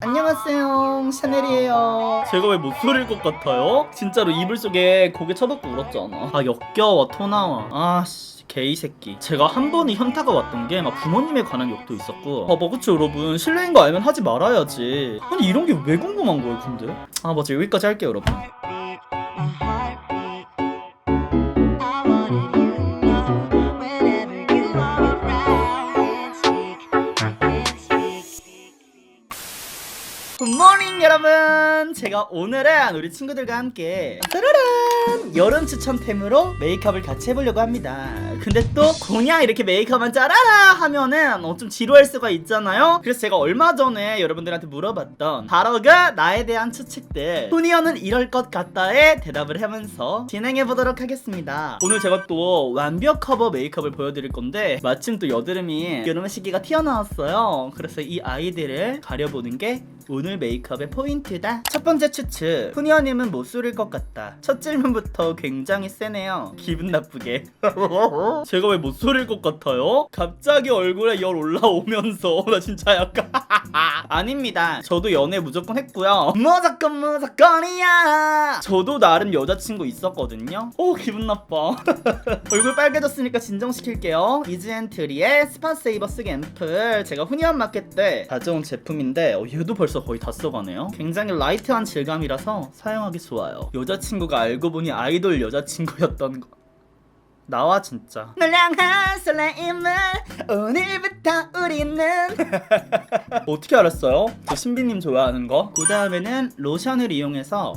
안녕하세요. 샤넬이에요. 제가 왜 목소리일 것 같아요? 진짜로 이불 속에 고개 쳐박고 울었잖아? 아 역겨워 토 나와. 아씨 개이 새끼. 제가 한 번은 현타가 왔던 게 막 부모님에 관한 욕도 있었고. 아뭐 그쵸 여러분. 실례인 거 알면 하지 말아야지. 아니 이런 게 왜 궁금한 거예요 근데? 아 맞아 여기까지 할게요 여러분 굿모닝 여러분. 제가 오늘은 우리 친구들과 함께 짜라란 여름 추천템으로 메이크업을 같이 해보려고 합니다. 근데 또 그냥 이렇게 메이크업만 짜라라 하면은 어, 좀 지루할 수가 있잖아요. 그래서 제가 얼마 전에 여러분들한테 물어봤던 바로 그 나에 대한 추측들. 토니어는 이럴 것 같다에 대답을 하면서 진행해보도록 하겠습니다. 오늘 제가 또 완벽 커버 메이크업을 보여드릴 건데 마침 또 여드름이 여름 시기가 튀어나왔어요. 그래서 이 아이들을 가려보는 게 오늘 메이크업의 포인트다. 첫 번째 추측. 푸니어님은 못 소릴 것 같다. 첫 질문부터 굉장히 세네요. 기분 나쁘게. 제가 왜못 소릴 것 같아요? 갑자기 얼굴에 열 올라오면서 나 진짜 약간 아닙니다. 저도 연애 무조건 했고요. 무조건 무조건이야. 저도 나름 여자친구 있었거든요. 오 기분 나빠. 얼굴 빨개졌으니까 진정시킬게요. 이즈앤트리의 스파세이버 쓰기 앰플 제가 훈이한 마켓 때 가져온 제품인데 어, 얘도 벌써 거의 다 써가네요. 굉장히 라이트한 질감이라서 사용하기 좋아요. 여자친구가 알고 보니 아이돌 여자친구였던 거. 나와 진짜 널 향한 설레임을 오늘부터 우리는 어떻게 알았어요? 저 신비님 좋아하는 거? 그 다음에는 로션을 이용해서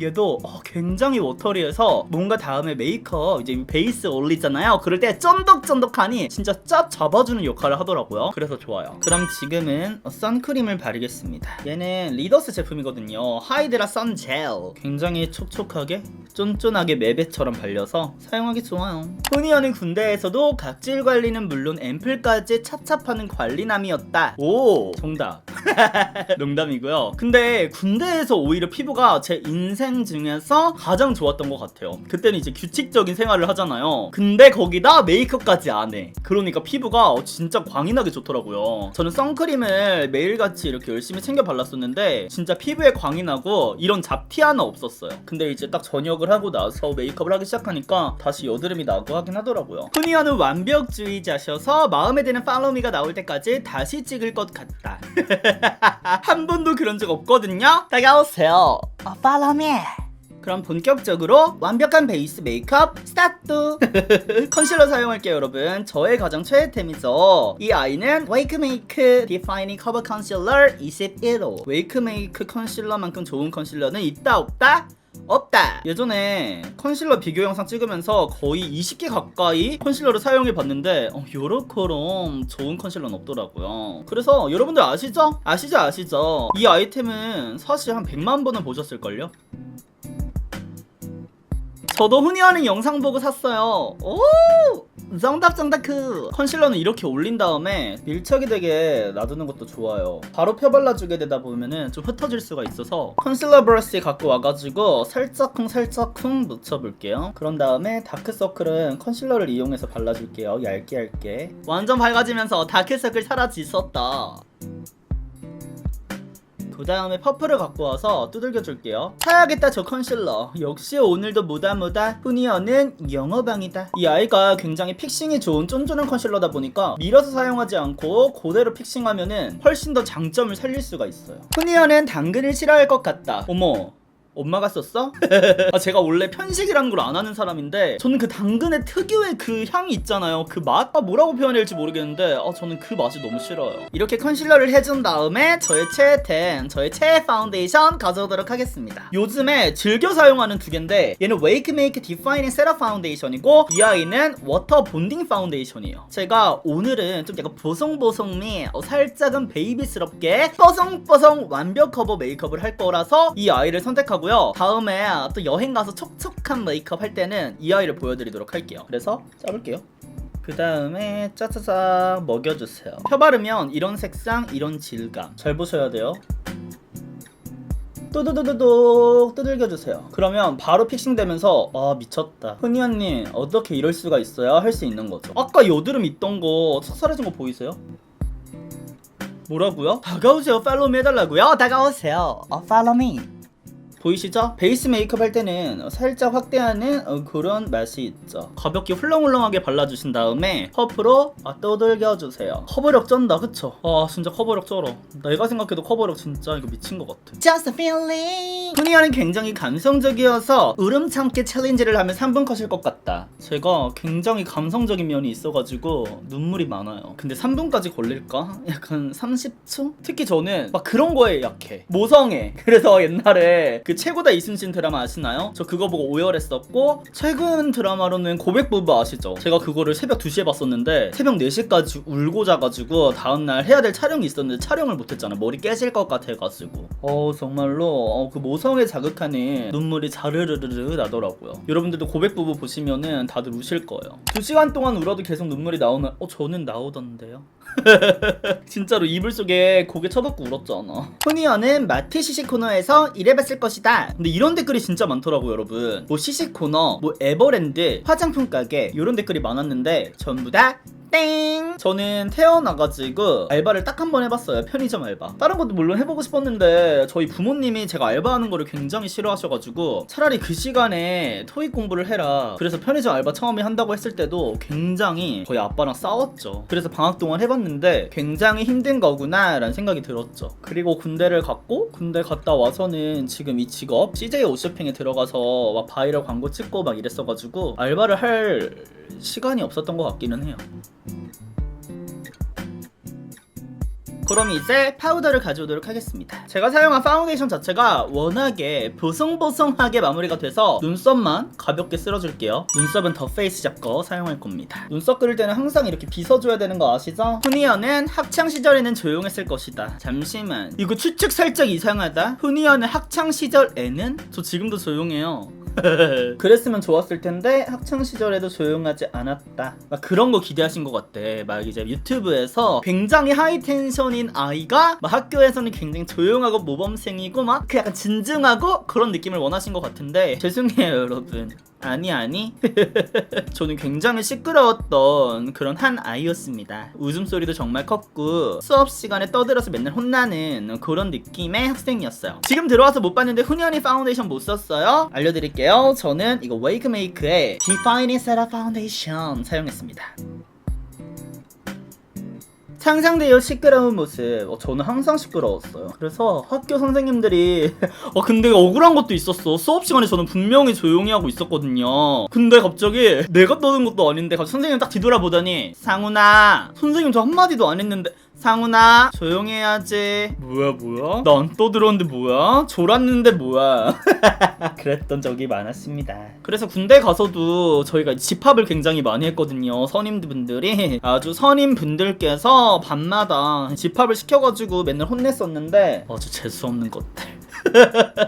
얘도 어, 굉장히 워터리해서 뭔가 다음에 메이크업 이제 베이스 올리잖아요. 그럴 때 쫀득쫀득하니 진짜 짭 잡아주는 역할을 하더라고요. 그래서 좋아요. 그럼 지금은 어, 선크림을 바르겠습니다. 얘는 리더스 제품이거든요. 하이드라 선 젤. 굉장히 촉촉하게 쫀쫀하게 맵에처럼 발려서 사용하기 좋아요. 토니어는 군대에서도 각질 관리는 물론 앰플까지 찹찹하는 관리남이었다. 오 정답 농담이고요. 근데 군대에서 오히려 피부가 제 인생 중에서 가장 좋았던 것 같아요. 그때는 이제 규칙적인 생활을 하잖아요. 근데 거기다 메이크업까지 안 해. 그러니까 피부가 진짜 광이 나게 좋더라고요. 저는 선크림을 매일같이 이렇게 열심히 챙겨 발랐었는데 진짜 피부에 광이 나고 이런 잡티 하나 없었어요. 근데 이제 딱 저녁을 하고 나서 메이크업을 하기 시작하니까 다시 여드름이 나고 하긴 하더라고요. 훈이어는 완벽주의자셔서 마음에 드는 팔로미가 나올 때까지 다시 찍을 것 같다. 한 번도 그런 적 없거든요. 다가오세요. 어, follow. 그럼 본격적으로 완벽한 베이스 메이크업 스타트! 컨실러 사용할게요 여러분 저의 가장 최애템이죠 이 아이는 웨이크메이크 디파이닝 커버 컨실러 21호 웨이크메이크 컨실러만큼 좋은 컨실러는 있다 없다? 없다! 예전에 컨실러 비교 영상 찍으면서 거의 20개 가까이 컨실러를 사용해 봤는데 어, 요렇게럼 좋은 컨실러는 없더라고요 그래서 여러분들 아시죠? 아시죠 아시죠? 이 아이템은 사실 한 100만 번은 보셨을걸요? 저도 흔히 하는 영상 보고 샀어요. 오! 정답 정답 그 컨실러는 이렇게 올린 다음에 밀착이 되게 놔두는 것도 좋아요. 바로 펴발라주게 되다 보면은 좀 흩어질 수가 있어서 컨실러 브러쉬 갖고 와가지고 살짝쿵 살짝쿵 묻혀볼게요. 그런 다음에 다크서클은 컨실러를 이용해서 발라줄게요. 얇게 얇게. 완전 밝아지면서 다크서클 사라지셨다. 그 다음에 퍼플을 갖고 와서 두들겨 줄게요. 사야겠다 저 컨실러. 역시 오늘도 뭐다 후니어는 영어방이다. 이 아이가 굉장히 픽싱이 좋은 쫀쫀한 컨실러다 보니까 밀어서 사용하지 않고 그대로 픽싱하면은 훨씬 더 장점을 살릴 수가 있어요. 후니어는 당근을 싫어할 것 같다. 어머 엄마가 썼어? 아, 제가 원래 편식이라는 걸 안 하는 사람인데 저는 그 당근의 특유의 그 향이 있잖아요 그 맛? 아 뭐라고 표현해야 할지 모르겠는데 아 저는 그 맛이 너무 싫어요 이렇게 컨실러를 해준 다음에 저의 최애템 저의 최애 파운데이션 가져오도록 하겠습니다 요즘에 즐겨 사용하는 두 개인데 얘는 웨이크메이크 디파이닝 세라 파운데이션이고 이 아이는 워터 본딩 파운데이션이에요 제가 오늘은 좀 약간 보송보송 미 어, 살짝은 베이비스럽게 뽀송뽀송 완벽 커버 메이크업을 할 거라서 이 아이를 선택하고 요. 다음에 또 여행 가서 촉촉한 메이크업 할 때는 이 아이를 보여드리도록 할게요. 그래서 짜볼게요. 그 다음에 짜자자 먹여주세요. 펴 바르면 이런 색상 이런 질감. 잘 보셔야 돼요. 또도도도독 두들겨주세요. 그러면 바로 픽싱되면서 아 미쳤다. 흔히 언니 어떻게 이럴 수가 있어요 할수 있는 거죠? 아까 여드름 있던 거 사라진 거 보이세요? 뭐라고요? 다가오세요. 팔로우 해달라고요? 다가오세요. 어 팔로우 미 보이시죠? 베이스 메이크업 할 때는 살짝 확대하는 어, 그런 맛이 있죠. 가볍게 훌렁훌렁하게 발라주신 다음에 퍼프로 아, 떠들겨주세요. 커버력 쩐다, 그쵸? 아, 진짜 커버력 쩔어. 내가 생각해도 커버력 진짜 이거 미친 것 같아. Just a feeling. 훈이와는 굉장히 감성적이어서 울음 참기 챌린지를 하면 3분 컷일 것 같다. 제가 굉장히 감성적인 면이 있어가지고 눈물이 많아요. 근데 3분까지 걸릴까? 약간 30초? 특히 저는 막 그런 거에 약해. 모성애. 그래서 옛날에 그 최고다 이순신 드라마 아시나요? 저 그거 보고 오열했었고 최근 드라마로는 고백부부 아시죠? 제가 그거를 새벽 2시에 봤었는데 새벽 4시까지 울고 자가지고 다음날 해야 될 촬영이 있었는데 촬영을 못했잖아 머리 깨질 것 같아가지고 어 정말로 어, 그 모성애 자극하는 눈물이 자르르르르 나더라고요 여러분들도 고백부부 보시면은 다들 우실 거예요 2시간 동안 울어도 계속 눈물이 나오는 어 저는 나오던데요? 진짜로 이불 속에 고개 쳐박고 울었잖아. 훈이어는 마트 시식 코너에서 일해봤을 것이다. 근데 이런 댓글이 진짜 많더라고요, 여러분. 뭐 시식 코너, 뭐 에버랜드, 화장품 가게 이런 댓글이 많았는데 전부 다 땡! 저는 태어나가지고 알바를 딱 한 번 해봤어요. 편의점 알바. 다른 것도 물론 해보고 싶었는데 저희 부모님이 제가 알바하는 거를 굉장히 싫어하셔가지고 차라리 그 시간에 토익 공부를 해라. 그래서 편의점 알바 처음에 한다고 했을 때도 굉장히 거의 아빠랑 싸웠죠. 그래서 방학 동안 해봤는데 굉장히 힘든 거구나 라는 생각이 들었죠. 그리고 군대를 갔고 군대 갔다 와서는 지금 이 직업 CJ 옷쇼핑에 들어가서 막 바이럴 광고 찍고 막 이랬어가지고 알바를 할 시간이 없었던 것 같기는 해요. 그럼 이제 파우더를 가져오도록 하겠습니다. 제가 사용한 파운데이션 자체가 워낙에 보송보송하게 마무리가 돼서 눈썹만 가볍게 쓸어줄게요. 눈썹은 더 페이스 잡고 사용할 겁니다. 눈썹 그릴 때는 항상 이렇게 빗어줘야 되는 거 아시죠? 후니어는 학창 시절에는 조용했을 것이다. 잠시만. 이거 추측 살짝 이상하다. 후니어는 학창 시절에는 저 지금도 조용해요. 그랬으면 좋았을 텐데 학창 시절에도 조용하지 않았다. 막 그런 거 기대하신 것 같아. 막 이제 유튜브에서 굉장히 하이 텐션인 아이가 막 학교에서는 굉장히 조용하고 모범생이고 막 그 약간 진중하고 그런 느낌을 원하신 것 같은데 죄송해요 여러분. 아니 아니. 저는 굉장히 시끄러웠던 그런 한 아이였습니다. 웃음소리도 정말 컸고 수업 시간에 떠들어서 맨날 혼나는 그런 느낌의 학생이었어요. 지금 들어와서 못 봤는데 훈연이 파운데이션 못 썼어요? 알려드릴게요. 저는 이거 웨이크메이크의 Defining Setup Foundation 사용했습니다 상상돼요 시끄러운 모습. 어, 저는 항상 시끄러웠어요. 그래서 학교 선생님들이 어 근데 억울한 것도 있었어. 수업 시간에 저는 분명히 조용히 하고 있었거든요. 근데 갑자기 내가 떠든 것도 아닌데 갑자기 선생님 딱 뒤돌아보더니 상훈아 선생님 저 한마디도 안 했는데 상훈아 조용히 해야지. 뭐야 뭐야? 나 안 떠들었는데 뭐야? 졸았는데 뭐야 그랬던 적이 많았습니다. 그래서 군대 가서도 저희가 집합을 굉장히 많이 했거든요 선임분들이. 아주 선임분들께서 밤마다 집합을 시켜가지고 맨날 혼냈었는데 아주 재수없는 것들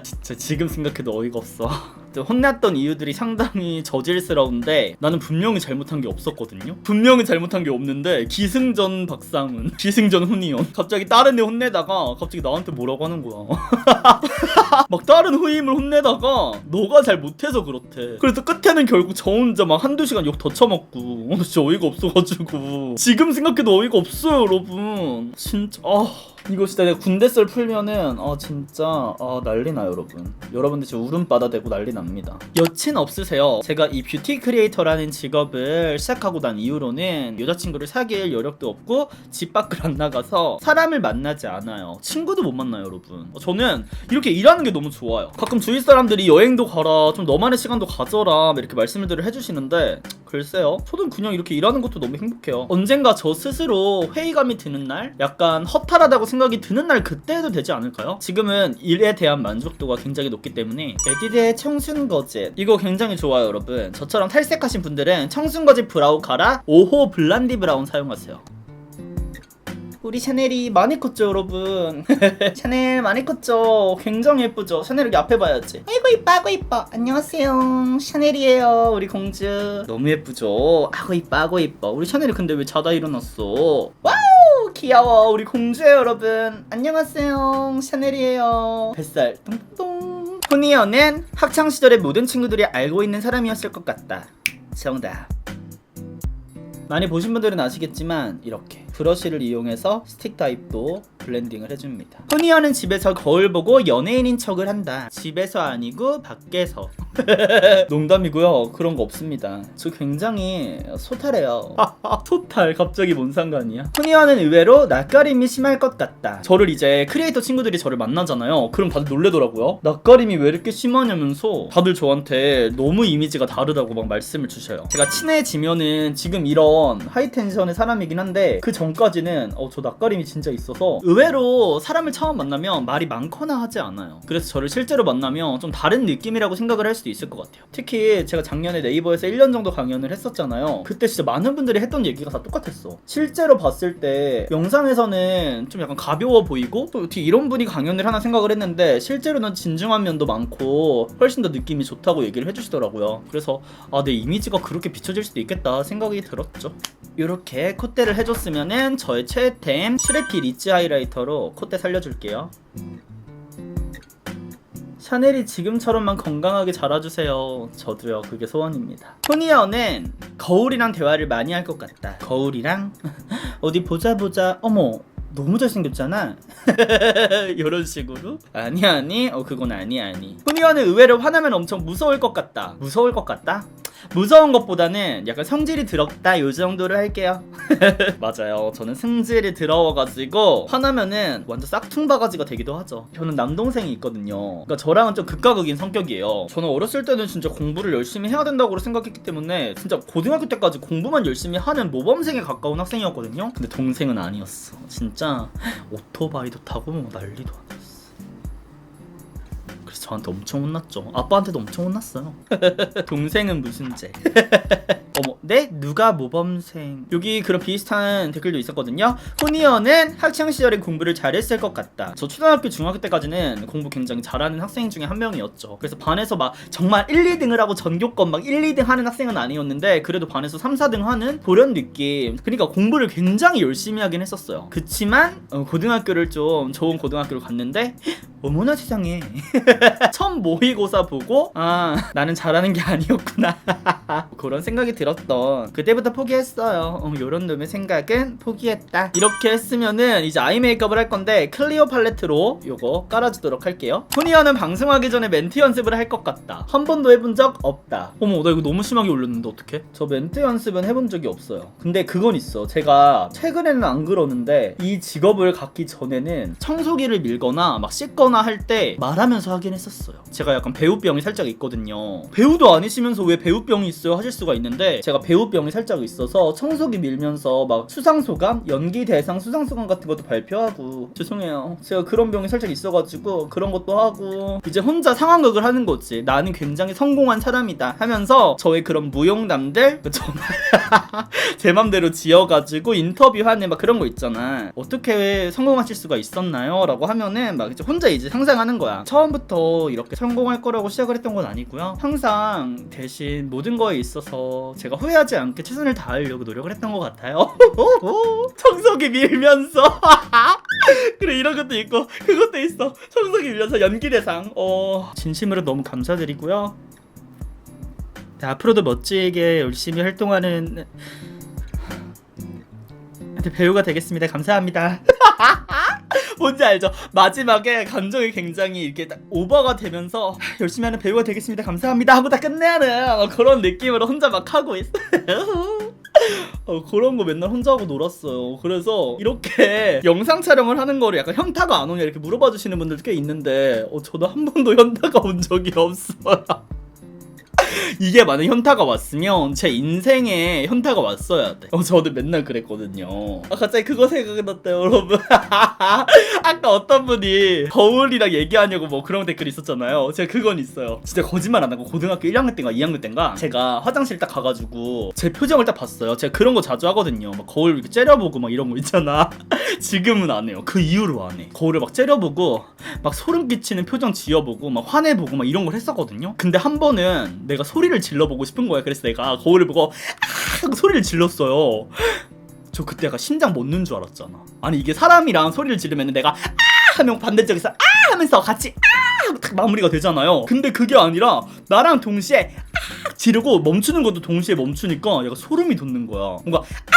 진짜 지금 생각해도 어이가 없어. 혼났던 이유들이 상당히 저질스러운데 나는 분명히 잘못한 게 없었거든요. 분명히 잘못한 게 없는데 기승전 박상훈, 기승전 훈이온 갑자기 다른 애 혼내다가 갑자기 나한테 뭐라고 하는 거야. 막 다른 후임을 혼내다가 너가 잘 못해서 그렇대. 그래서 끝에는 결국 저 혼자 막 한두 시간 욕 더 처먹고 어, 진짜 어이가 없어가지고 지금 생각해도 어이가 없어요 여러분. 진짜 아. 이거 진짜 내가 군대 썰 풀면은 아 진짜 아 난리나 여러분. 여러분들 지금 울음바다 되고 난리 납니다. 여친 없으세요? 제가 이 뷰티 크리에이터라는 직업을 시작하고 난 이후로는 여자친구를 사귈 여력도 없고 집 밖을 안 나가서 사람을 만나지 않아요. 친구도 못 만나요 여러분. 어, 저는 이렇게 일하는 게 너무 좋아요. 가끔 주위 사람들이 여행도 가라 좀 너만의 시간도 가져라 이렇게 말씀을 해주시는데 글쎄요. 저는 그냥 이렇게 일하는 것도 너무 행복해요. 언젠가 저 스스로 회의감이 드는 날? 약간 허탈하다고 생각 이 드는 날 그때 해도 되지 않을까요? 지금은 일에 대한 만족도가 굉장히 높기 때문에 에디드의 청순거짓. 이거 굉장히 좋아요 여러분. 저처럼 탈색하신 분들은 청순거짓 브라우 가라 5호 블란디 브라운 사용하세요. 우리 샤넬이 많이 컸죠 여러분. 샤넬 많이 컸죠. 굉장히 예쁘죠. 샤넬 여기 앞에 봐야지. 아이고 이뻐 아고 이뻐. 안녕하세요. 샤넬이에요 우리 공주. 너무 예쁘죠? 아고 이뻐 아고 이뻐. 우리 샤넬이 근데 왜 자다 일어났어? 와우 귀여워 우리 공주예요 여러분 안녕하세요 샤넬이에요 뱃살 똥똥 후니어는 학창시절의 모든 친구들이 알고 있는 사람이었을 것 같다 정답 많이 보신 분들은 아시겠지만 이렇게 브러쉬를 이용해서 스틱 타입도 블렌딩을 해줍니다. 토니어는 집에서 거울 보고 연예인인 척을 한다. 집에서 아니고 밖에서. 농담이고요. 그런 거 없습니다. 저 굉장히 소탈해요. 소탈 갑자기 뭔 상관이야? 토니어는 의외로 낯가림이 심할 것 같다. 저를 이제 크리에이터 친구들이 저를 만나잖아요. 그럼 다들 놀래더라고요. 낯가림이 왜 이렇게 심하냐면서 다들 저한테 너무 이미지가 다르다고 막 말씀을 주셔요. 제가 친해지면은 지금 이런 하이텐션의 사람이긴 한데 그 전까지는 어, 저 낯가림이 진짜 있어서 의외로 사람을 처음 만나면 말이 많거나 하지 않아요. 그래서 저를 실제로 만나면 좀 다른 느낌이라고 생각을 할 수도 있을 것 같아요. 특히 제가 작년에 네이버에서 1년 정도 강연을 했었잖아요. 그때 진짜 많은 분들이 했던 얘기가 다 똑같았어. 실제로 봤을 때 영상에서는 좀 약간 가벼워 보이고 또 어떻게 이런 분이 강연을 하나 생각을 했는데 실제로는 진중한 면도 많고 훨씬 더 느낌이 좋다고 얘기를 해주시더라고요. 그래서 아, 내 이미지가 그렇게 비춰질 수도 있겠다 생각이 들었죠. 이렇게 콧대를 해줬으면은 저의 최애템 슈레피 리치 하이라이터로 콧대 살려줄게요. 샤넬이 지금처럼만 건강하게 자라주세요. 저도요. 그게 소원입니다. 토니어는 거울이랑 대화를 많이 할 것 같다. 거울이랑 어디 보자 보자. 어머. 너무 잘생겼잖아. 이런 식으로? 아니 아니. 어 그건 아니 아니. 토니어는 의외로 화나면 엄청 무서울 것 같다. 무서울 것 같다? 무서운 것보다는 약간 성질이 더럽다 요 정도를 할게요. 맞아요. 저는 승질이 더러워가지고 화나면은 완전 싹퉁바가지가 되기도 하죠. 저는 남동생이 있거든요. 그러니까 저랑은 좀 극과 극인 성격이에요. 저는 어렸을 때는 진짜 공부를 열심히 해야 된다고 생각했기 때문에 진짜 고등학교 때까지 공부만 열심히 하는 모범생에 가까운 학생이었거든요. 근데 동생은 아니었어. 진짜 오토바이도 타고 뭐 난리도 아니었어. 그래서 저한테 엄청 혼났죠. 아빠한테도 엄청 혼났어요. 동생은 무슨 죄? 어머, 네? 누가 모범생? 여기 그런 비슷한 댓글도 있었거든요. 호니어는 학창 시절에 공부를 잘했을 것 같다. 저 초등학교, 중학교 때까지는 공부 굉장히 잘하는 학생 중에 한 명이었죠. 그래서 반에서 막 정말 1, 2등을 하고 전교권 막 1, 2등 하는 학생은 아니었는데 그래도 반에서 3, 4등 하는 그런 느낌. 그러니까 공부를 굉장히 열심히 하긴 했었어요. 그치만 어, 고등학교를 좀 좋은 고등학교를 갔는데 어머나 세상에 처음 모의고사 보고 아 나는 잘하는 게 아니었구나. 그런 생각이 들었던 그때부터 포기했어요. 어, 요런 놈의 생각은 포기했다. 이렇게 했으면은 이제 아이 메이크업을 할 건데 클리오 팔레트로 요거 깔아주도록 할게요. 토니어는 방송하기 전에 멘트 연습을 할 것 같다. 한 번도 해본 적 없다. 어머 나 이거 너무 심하게 올렸는데 어떡해? 저 멘트 연습은 해본 적이 없어요. 근데 그건 있어. 제가 최근에는 안 그러는데 이 직업을 갖기 전에는 청소기를 밀거나 막 씻거나 할 때 말하면서 하긴 했었어요 제가 약간 배우병이 살짝 있거든요 배우도 아니시면서 왜 배우병이 있어요 하실 수가 있는데 제가 배우병이 살짝 있어서 청소기 밀면서 막 수상 소감 연기 대상 수상 소감 같은 것도 발표하고 죄송해요 제가 그런 병이 살짝 있어가지고 그런 것도 하고 이제 혼자 상황극을 하는 거지 나는 굉장히 성공한 사람이다 하면서 저의 그런 무용담들 정말 제 맘대로 지어가지고 인터뷰하는 막 그런 거 있잖아. 어떻게 성공하실 수가 있었나요? 라고 하면은 막 혼자 이제 상상하는 거야. 처음부터 이렇게 성공할 거라고 시작을 했던 건 아니고요. 항상 대신 모든 거에 있어서 제가 후회하지 않게 최선을 다하려고 노력을 했던 것 같아요. 청소기 밀면서. 그래 이런 것도 있고 그것도 있어. 청소기 밀면서 연기 대상. 어 진심으로 너무 감사드리고요. 네, 앞으로도 멋지게 열심히 활동하는 네, 배우가 되겠습니다. 감사합니다. 뭔지 알죠? 마지막에 감정이 굉장히 이렇게 딱 오버가 되면서 열심히 하는 배우가 되겠습니다. 감사합니다 하고 다 끝내는 그런 느낌으로 혼자 막 하고 있어. 어, 그런 거 맨날 혼자 하고 놀았어요. 그래서 이렇게 영상 촬영을 하는 거를 약간 현타가 안 오냐 이렇게 물어봐 주시는 분들 꽤 있는데 어, 저도 한 번도 현타가 온 적이 없어요. 이게 만약 현타가 왔으면 제 인생에 현타가 왔어야 돼. 어, 저도 맨날 그랬거든요. 아, 갑자기 그거 생각났다, 여러분. 아까 어떤 분이 거울이랑 얘기하냐고 뭐 그런 댓글 있었잖아요. 제가 그건 있어요. 진짜 거짓말 안 하고 고등학교 1학년 때인가 2학년 때인가 제가 화장실 딱 가가지고 제 표정을 딱 봤어요. 제가 그런 거 자주 하거든요. 막 거울 이렇게 째려보고 막 이런 거 있잖아. 지금은 안 해요. 그 이후로 안 해. 거울을 막 째려보고 막 소름 끼치는 표정 지어보고 막 화내보고 막 이런 걸 했었거든요. 근데 한 번은 내가 소리를 질러보고 싶은 거야. 그래서 내가 거울을 보고 아 소리를 질렀어요. 저 그때 약간 심장 멎는 줄 알았잖아. 아니 이게 사람이랑 소리를 지르면 내가 아 하면 반대쪽에서 아 하면서 같이 아 하고 딱 마무리가 되잖아요. 근데 그게 아니라 나랑 동시에 아 지르고 멈추는 것도 동시에 멈추니까 약간 소름이 돋는 거야. 뭔가 아!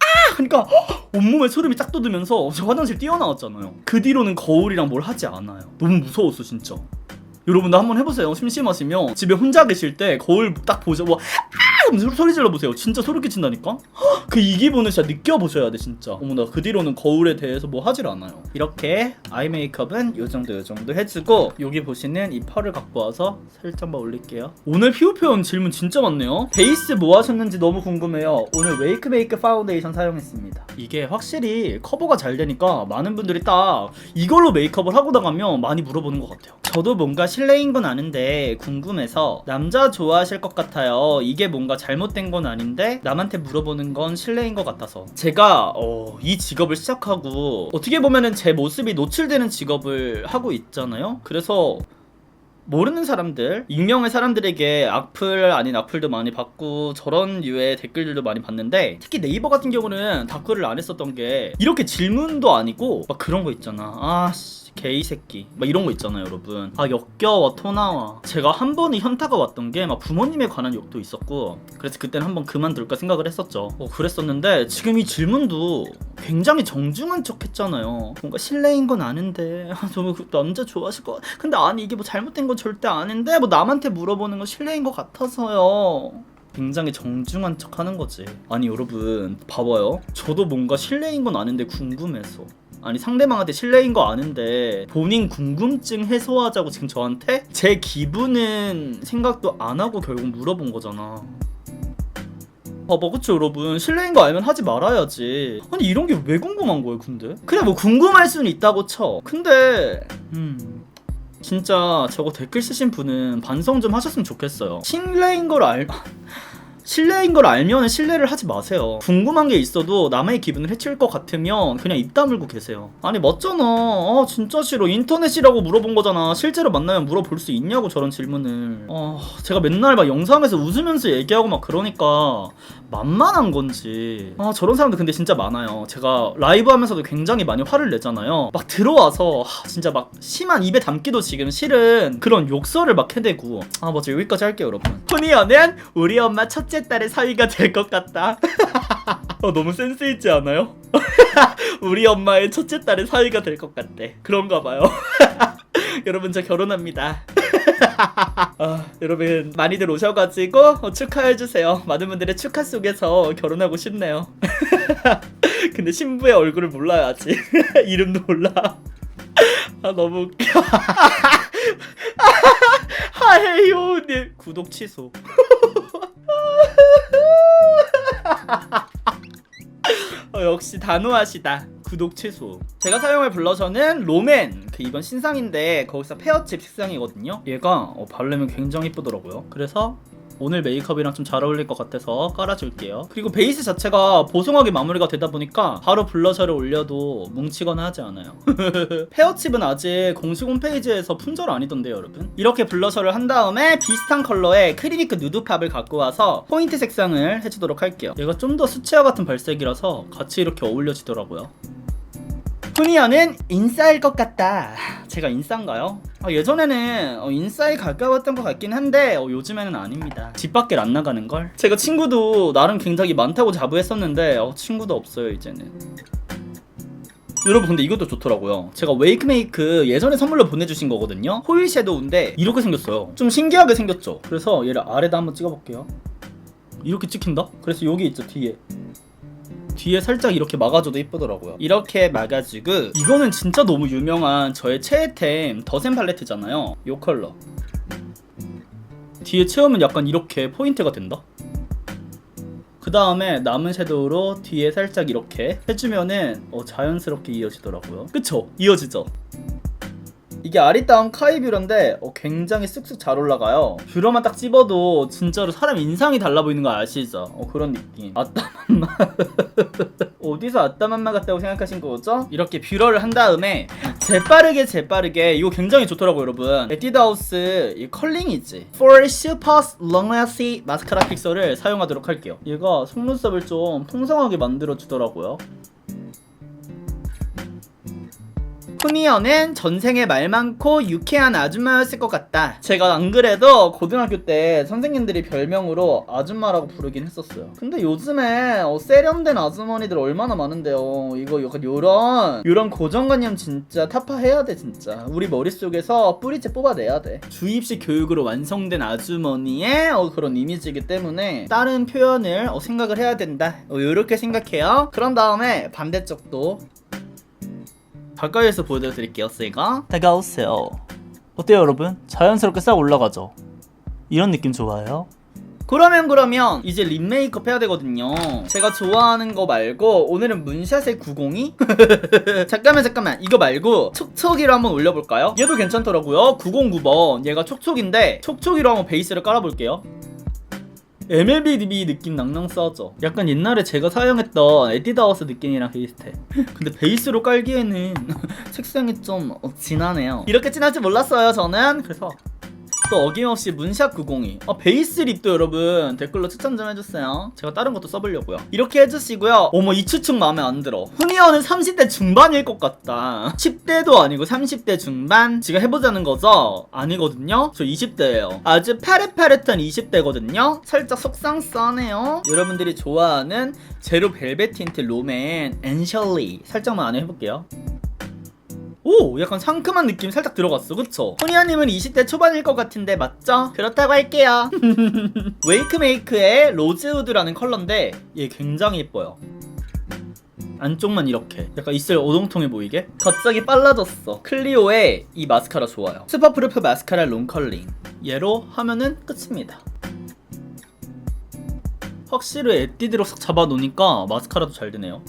아! 하니까 헉! 온몸에 소름이 쫙 돋으면서 저 화장실 뛰어나왔잖아요. 그 뒤로는 거울이랑 뭘 하지 않아요. 너무 무서웠어 진짜. 여러분도 한번 해보세요. 심심하시면 집에 혼자 계실 때 거울 딱 보죠. 뭐 소리 질러 보세요. 진짜 소름 끼친다니까. 그 이 기분을 진짜 느껴보셔야 돼 진짜. 어머나 그 뒤로는 거울에 대해서 뭐 하질 않아요. 이렇게 아이 메이크업은 요 정도 요 정도 해주고 여기 보시는 이 펄을 갖고 와서 살짝만 올릴게요. 오늘 피부 표현 질문 진짜 많네요. 베이스 뭐 하셨는지 너무 궁금해요. 오늘 웨이크 메이크 파운데이션 사용했습니다. 이게 확실히 커버가 잘 되니까 많은 분들이 딱 이걸로 메이크업을 하고 나가면 많이 물어보는 것 같아요. 저도 뭔가 실례인 건 아는데 궁금해서 남자 좋아하실 것 같아요. 이게 뭔가 잘못된 건 아닌데 남한테 물어보는 건 실례인 것 같아서 제가 어, 이 직업을 시작하고 어떻게 보면은 제 모습이 노출되는 직업을 하고 있잖아요. 그래서 모르는 사람들, 익명의 사람들에게 악플 아닌 악플도 많이 받고 저런 류의 댓글들도 많이 봤는데 특히 네이버 같은 경우는 댓글을 안 했었던 게 이렇게 질문도 아니고 막 그런 거 있잖아. 아 씨. 개이 새끼. 막 이런 거 있잖아요 여러분. 아 역겨워 토 나와. 제가 한 번은 현타가 왔던 게 막 부모님에 관한 욕도 있었고 그래서 그때는 한번 그만둘까 생각을 했었죠. 어, 그랬었는데 지금 이 질문도 굉장히 정중한 척 했잖아요. 뭔가 실례인 건 아는데. 아, 저그 남자 좋아하실 것 같... 근데 아니 이게 뭐 잘못된 건 절대 아닌데 뭐 남한테 물어보는 건 실례인 것 같아서요. 굉장히 정중한 척 하는 거지. 아니, 여러분, 봐봐요. 저도 뭔가 실례인 건 아는데 궁금해서. 아니, 상대방한테 실례인 거 아는데 본인 궁금증 해소하자고 지금 저한테 제 기분은 생각도 안 하고 결국 물어본 거잖아. 봐봐 그쵸 여러분 실례인 거 알면 하지 말아야지 아니 이런 게 왜 궁금한 거예요 근데 그래 뭐 궁금할 수는 있다고 쳐 근데 음 진짜 저거 댓글 쓰신 분은 반성 좀 하셨으면 좋겠어요. 실례인 걸 알. 실례인 걸 알면 실례를 하지 마세요. 궁금한 게 있어도 남의 기분을 해칠 것 같으면 그냥 입 다물고 계세요. 아니 맞잖아. 아 진짜 싫어. 인터넷이라고 물어본 거잖아. 실제로 만나면 물어볼 수 있냐고 저런 질문을. 아 제가 맨날 막 영상에서 웃으면서 얘기하고 막 그러니까 만만한 건지. 아 저런 사람들 근데 진짜 많아요. 제가 라이브 하면서도 굉장히 많이 화를 내잖아요. 막 들어와서 하, 진짜 막 심한 입에 담기도 지금 싫은 그런 욕설을 막 해대고. 아 맞아 여기까지 할게요 여러분. 토니어는 우리 엄마 첫째 딸의 사위가 될 것 같다. 어, 너무 센스 있지 않아요? 우리 엄마의 첫째 딸의 사위가 될 것 같대. 그런가 봐요. 여러분 저 결혼합니다. 아, 여러분 많이들 오셔가지고 어, 축하해주세요. 많은 분들의 축하 속에서 결혼하고 싶네요. 근데 신부의 얼굴을 아직. 이름도 몰라. 아 너무 웃겨. 하해요님 구독 취소. 어, 역시 단호하시다. 구독 취소. 제가 사용할 블러셔는 롬앤. 그 이번 신상인데 거기서 페어칩 색상이거든요. 얘가 어, 바르면 굉장히 이쁘더라고요. 그래서 오늘 메이크업이랑 좀 잘 어울릴 것 같아서 깔아줄게요. 그리고 베이스 자체가 보송하게 마무리가 되다 보니까 바로 블러셔를 올려도 뭉치거나 하지 않아요. 페어칩은 아직 공식 홈페이지에서 품절 아니던데요, 여러분. 이렇게 블러셔를 한 다음에 비슷한 컬러의 크리니크 누드팝을 갖고 와서 포인트 색상을 해주도록 할게요. 얘가 좀 더 수채화 같은 발색이라서 같이 이렇게 어울려지더라고요. 투니어는 인싸일 것 같다. 제가 인싸인가요? 아, 예전에는 어, 인싸에 가까웠던 것 같긴 한데 어, 요즘에는 아닙니다. 집 밖을 안 나가는 걸. 제가 친구도 나름 굉장히 많다고 자부했었는데 어, 친구도 없어요 이제는. 여러분 근데 이것도 좋더라고요. 제가 웨이크메이크 예전에 선물로 보내주신 거거든요. 호일 섀도우인데 이렇게 생겼어요. 좀 신기하게 생겼죠. 그래서 얘를 아래다 한번 찍어볼게요. 이렇게 찍힌다? 그래서 여기 있죠 뒤에. 뒤에 살짝 이렇게 막아줘도 이쁘더라고요. 이렇게 막아주고 이거는 진짜 너무 유명한 저의 최애템 더샘 팔레트잖아요. 요 컬러. 뒤에 채우면 약간 이렇게 포인트가 된다. 그 다음에 남은 섀도우로 뒤에 살짝 이렇게 해주면은 어, 자연스럽게 이어지더라고요. 그쵸? 이어지죠? 이게 아리따운 카이 뷰러인데 어, 굉장히 쑥쑥 잘 올라가요. 뷰러만 딱 찝어도 진짜로 사람 인상이 달라 보이는 거 아시죠? 어, 그런 느낌. 아따맘마. 어디서 아따맘마 같다고 생각하신 거죠? 이렇게 뷰러를 한 다음에 재빠르게 재빠르게 이거 굉장히 좋더라고요 여러분. 에뛰드하우스 이 컬링이지. For Super Long-Lasting 마스카라 픽서를 사용하도록 할게요. 얘가 속눈썹을 좀 풍성하게 만들어 주더라고요. 훈이어는 전생에 말 많고 유쾌한 아줌마였을 것 같다. 제가 안 그래도 고등학교 때 선생님들이 별명으로 아줌마라고 부르긴 했었어요. 근데 요즘에 어, 세련된 아주머니들 얼마나 많은데요. 이거 약간 요런 요런 고정관념 진짜 타파해야 돼 진짜. 우리 머릿속에서 뿌리째 뽑아내야 돼. 주입식 교육으로 완성된 아주머니의 어, 그런 이미지이기 때문에 다른 표현을 어, 생각을 해야 된다. 어, 요렇게 생각해요. 그런 다음에 반대쪽도 가까이에서 보여드릴게요, 쌤가. 다가오세요. 어때요, 여러분? 자연스럽게 싹 올라가죠? 이런 느낌 좋아요? 그러면 그러면 이제 립 메이크업 해야 되거든요. 제가 좋아하는 거 말고 오늘은 문샷의 902? 잠깐만 잠깐만 이거 말고 촉촉이로 한번 올려볼까요? 얘도 괜찮더라고요. 909번 얘가 촉촉인데 촉촉이로 한번 베이스를 깔아볼게요. MLB 느낌 낭낭 싸죠. 약간 옛날에 제가 사용했던 에뛰드하우스 느낌이랑 비슷해. 근데 베이스로 깔기에는 색상이 좀 어, 진하네요. 이렇게 진할 줄 몰랐어요, 저는. 그래서 또 어김없이 문샷 902. 어, 베이스 립도 여러분 댓글로 추천 좀 해주세요. 제가 다른 것도 써보려고요. 이렇게 해주시고요. 어머 이 추측 마음에 안 들어. 훈이어는 30대 중반일 것 같다. 10대도 아니고 30대 중반. 지금 해보자는 거죠? 아니거든요. 저 20대예요. 아주 파릇파릇한 20대거든요. 살짝 속상싸네요. 여러분들이 좋아하는 제로 벨벳 틴트 롬앤 앤셜리 살짝만 안에 해볼게요. 오 약간 상큼한 느낌 살짝 들어갔어. 그쵸? 소니아님은 20대 초반일 것 같은데 맞죠? 그렇다고 할게요. 웨이크메이크의 로즈우드라는 컬러인데 얘 굉장히 예뻐요. 안쪽만 이렇게. 약간 입술 오동통해 보이게? 갑자기 빨라졌어. 클리오의 이 마스카라 좋아요. 슈퍼프루프 마스카라 롱컬링. 얘로 하면은 끝입니다. 확실히 에뛰드로 싹 잡아놓으니까 마스카라도 잘 되네요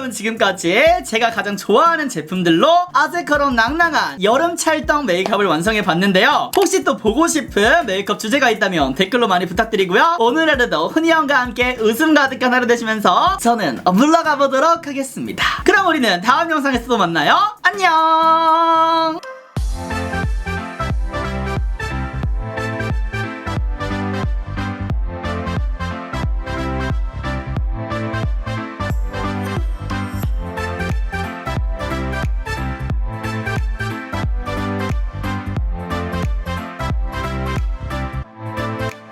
여러분 지금까지 제가 가장 좋아하는 제품들로 아재처럼 낭낭한 여름 찰떡 메이크업을 완성해 봤는데요. 혹시 또 보고 싶은 메이크업 주제가 있다면 댓글로 많이 부탁드리고요. 오늘 하루도 훈이 형과 함께 웃음 가득한 하루 되시면서 저는 물러가 보도록 하겠습니다. 그럼 우리는 다음 영상에서 또 만나요. 안녕